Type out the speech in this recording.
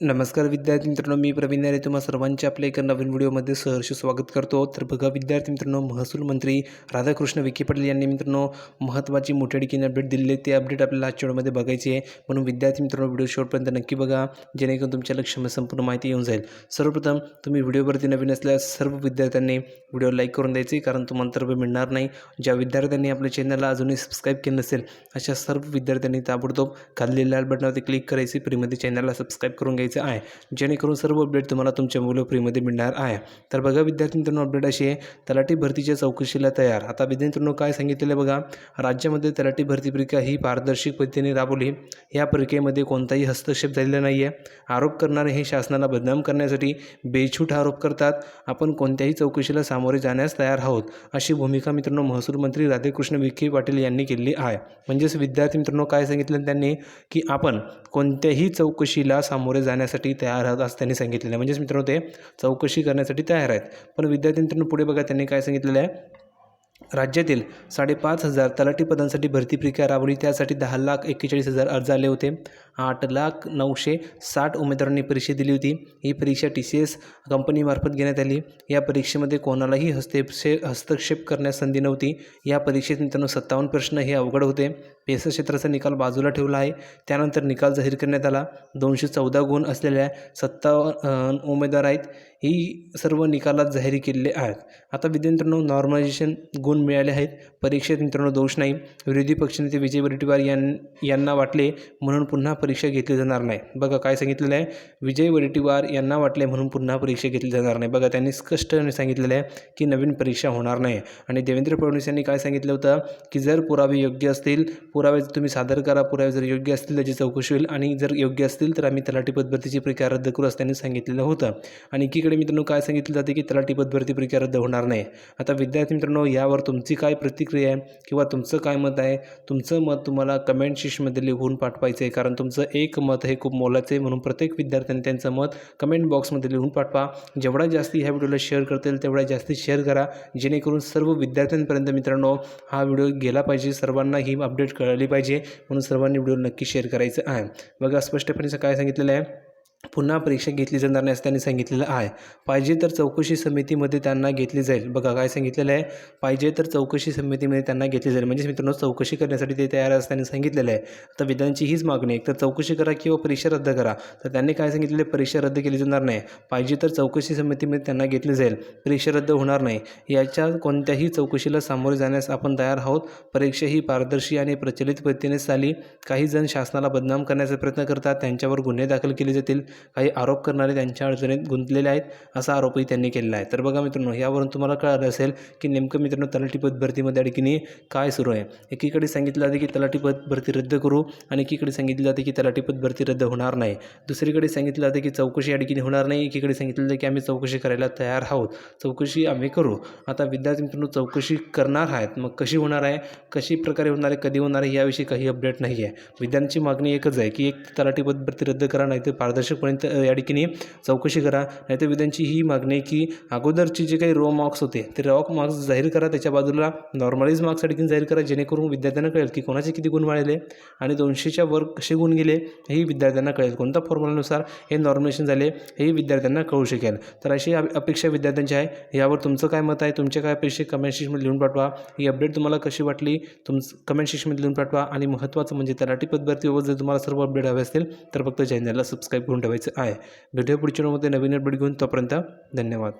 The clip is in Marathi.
नमस्कार विद्यार्थी मित्रांनो मी प्रवीण नारे तुम्हा सर्वांचे आपल्या एका नवीन व्हिडिओमध्ये सहर्ष स्वागत करतो. तर बघा विद्यार्थी मित्रांनो महसूल मंत्री राधाकृष्ण विखे पाटील यांनी मित्रांनो महत्त्वाची मोठ्याडकीने अपडेट दिलेली ते अपडेट आपल्याला आजच्या व्हिडिओमध्ये बघायची आहे. म्हणून विद्यार्थी मित्रांनो व्हिडिओ शेवटपर्यंत नक्की बघा. जेणेकरून तुमच्या लक्षामध्ये संपूर्ण माहिती येऊन जाईल. सर्वप्रथम तुम्ही व्हिडिओवरती नवीन असल्यास सर्व विद्यार्थ्यांनी व्हिडिओ लाईक करून द्यायचे कारण तो मंतव्य मिळणार नाही. ज्या विद्यार्थ्यांनी आपल्या चॅनलला अजूनही सबस्क्राईब केलं नसेल अशा सर्व विद्यार्थ्यांनी ताबडतोब खाल्लेल्या लाल बटनावरती क्लिक करायची. फ्रीमध्ये चॅनलला सबस्क्राईब करून घ्यायचं. आहे. जेणेकरून सर्व अपडेट तुम्हाला तुमच्या मुलं फ्रीमध्ये मिळणार आहे. तर बघा विद्यार्थी मित्रांनो अपडेट अशी आहे. तलाठी भरतीच्या चौकशीला तयार. आता विद्यार्थ्यांनो काय सांगितलेलं आहे बघा? राज्यामध्ये तलाठी भरती प्रक्रिया ही पारदर्शक पद्धतीने राबवली. या प्रक्रियेमध्ये कोणताही हस्तक्षेप झालेला नाही आहे आरोप करणारे हे शासनाला बदनाम करण्यासाठी बेछूट आरोप करतात. आपण कोणत्याही चौकशीला सामोरे जाण्यास तयार आहोत अशी भूमिका मित्रांनो महसूल मंत्री राधेकृष्ण विखे पाटील यांनी केली आहे. म्हणजेच विद्यार्थी मित्रांनो काय सांगितलं त्यांनी? की आपण कोणत्याही चौकशीला सामोरे जाण्यासाठी तयार आहात असं त्यांनी सांगितलेलं आहे. म्हणजेच मित्रांनो ते चौकशी करण्यासाठी तयार आहेत. पण विद्यार्थी मित्रांनो पुढे बघा त्यांनी काय सांगितलेलं आहे? राज्यातील साडेपाच हजार तलाठी पदांसाठी भरती प्रक्रिया राबवली. त्यासाठी दहा लाख एक्केचाळीस हजार अर्ज आले होते. आठ लाख नऊशे साठ उमेदवारांनी परीक्षा दिली होती. ही परीक्षा टी सी एस कंपनीमार्फत घेण्यात आली. या परीक्षेमध्ये कोणालाही हस्तक्षे हस्तक्षेप करण्यास संधी नव्हती. या परीक्षेत मित्रांनो सत्तावन्न प्रश्न हे अवघड होते. क्षेत्राचा निकाल बाजूला ठेवला आहे. त्यानंतर निकाल जाहीर करण्यात आला. दोनशे चौदा गुण असलेल्या सत्तावन्न उमेदवार आहेत. ही सर्व निकालात जाहीर केलेले आहेत. आता विद्यार्थ्यांनो नॉर्मलायझेशन गुण मिळाले आहेत. परीक्षेत मित्रांनो दोष नाही. विरोधी पक्षनेते विजय वडेट्टीवार यां यांना वाटले म्हणून पुन्हा परीक्षा घेतली जाणार नाही. बघा काय सांगितलेलं आहे? विजय वडेट्टीवार यांना वाटले म्हणून पुन्हा परीक्षा घेतली जाणार नाही. बघा त्यांनी स्पष्टपणे सांगितलेलं आहे की नवीन परीक्षा होणार नाही. आणि देवेंद्र फडणवीस यांनी काय सांगितलं होतं? की जर पुरावे योग्य असतील पुरावे तुम्ही सादर करा. पुरावे जर योग्य असतील त्याची चौकशी होईल. आणि जर योग्य असतील तर आम्ही तलाठी पदभरतीची प्रक्रिया रद्द करू असं त्यांनी सांगितलेलं होतं. आणि एकीकडे मित्रांनो काय सांगितलं जाते की तलाठी पदभरती प्रक्रिया रद्द होणार नाही. आता विद्यार्थी मित्रांनो यावर तुमची काय प्रतिक्रिया आहे किंवा तुमचं काय मत आहे? तुमचं मत तुम्हाला कमेंट शिशमध्ये लिहून पाठवायचं आहे कारण तुमचं एक मत हे खूप मोलाचं आहे म्हणून प्रत्येक विद्यार्थ्यांनी त्यांचं मत कमेंट बॉक्समध्ये लिहून पाठवा. जेवढा जास्ती ह्या व्हिडिओला शेअर करतील तेवढा जास्ती शेअर करा. जेणेकरून सर्व विद्यार्थ्यांपर्यंत मित्रांनो हा व्हिडिओ गेला पाहिजे. सर्वांना ही अपडेट कळली पाहिजे. म्हणून सर्वांनी व्हिडिओ नक्की शेअर करायचं आहे. बघा स्पष्टपणे काय सांगितलेलं आहे? पुन्हा परीक्षा घेतली जाणार नाही असं त्यांनी सांगितलेलं आहे. पाहिजे तर चौकशी समितीमध्ये त्यांना घेतली जाईल. बघा काय सांगितलेलं आहे? पाहिजे तर चौकशी समितीमध्ये त्यांना घेतली जाईल. म्हणजेच मित्रांनो चौकशी करण्यासाठी ते तयार असं त्यांनी सांगितलेलं आहे. आता विधानची हीच मागणी एक तर चौकशी करा किंवा परीक्षा रद्द करा. तर त्यांनी काय सांगितलेलं परीक्षा रद्द केली जाणार नाही. पाहिजे तर चौकशी समितीमध्ये त्यांना घेतली जाईल. परीक्षा रद्द होणार नाही. याच्या कोणत्याही चौकशीला सामोरे जाण्यास आपण तयार आहोत. परीक्षा ही पारदर्शी आणि प्रचलित पद्धतीने झाली काही जण शासनाला बदनाम करण्याचा प्रयत्न करतात. त्यांच्यावर गुन्हे दाखल केले जातील. काही आरोप करणारे त्यांच्या अडचणीत गुंतलेले आहेत असा आरोपही त्यांनी केलेला आहे. तर बघा मित्रांनो यावरून तुम्हाला कळालं असेल की नेमकं मित्रांनो तलाठी पद भरतीमध्ये अडकीने काय सुरू आहे. एकीकडे सांगितलं जाते की तलाठी पद भरती रद्द करू आणि एकीकडे सांगितलं जाते की तलाठी पद भरती रद्द होणार नाही. दुसरीकडे सांगितलं जाते की चौकशी अडकीने होणार नाही. एकीकडे सांगितलं जाते की आम्ही चौकशी करायला तयार आहोत. चौकशी आम्ही करू. आता विद्यार्थी मित्रांनो चौकशी करणार आहेत. मग कशी होणार आहे? कशी प्रकारे होणार आहे? कधी होणार आहे? याविषयी काही अपडेट नाही आहे. विद्यार्थ्यांची मागणी एकच आहे की एक तलाठी पद भरती रद्द करा नाही तर पारदर्शक पर्यंत या ठिकाणी चौकशी करा. नाहीतर विधानची ही मागणी आहे की अगोदरचे जे काही रो मार्क्स होते ते रॉ मार्क्स जाहीर करा. त्याच्या बाजूला नॉर्मलाईज मार्क्स ठिकाणी जाहीर करा जेणेकरून विद्यार्थ्यांना कळेल की कोणाचे किती गुण वाढले आणि दोनशेच्या वर कसे गुण गेले हेही विद्यार्थ्यांना कळेल. कोणत्या फॉर्म्युलानुसार हे नॉर्मिनेशन झाले हेही विद्यार्थ्यांना कळू शकेल. तर अशी अपेक्षा विद्यार्थ्यांची आहे. यावर तुमचं काय मत आहे? तुमच्या काय अपेक्षा कमेंट सेक्शनमध्ये लिहून पाठवा. ही अपडेट तुम्हाला कशी वाटली तुमचं कमेंट सेक्शनमध्ये लिहून पाठवा. आणि महत्त्वाचं म्हणजे तलाठी पदभरतीबाबत जर तुम्हाला सर्व अपडेट हवे असतील तर फक्त चॅनलला सबस्क्राईब करून ठेवायचं आहे. भेटूया पुढच्या व्हिडिओमध्ये नवीन अपडेट घेऊन. तोपर्यंत धन्यवाद.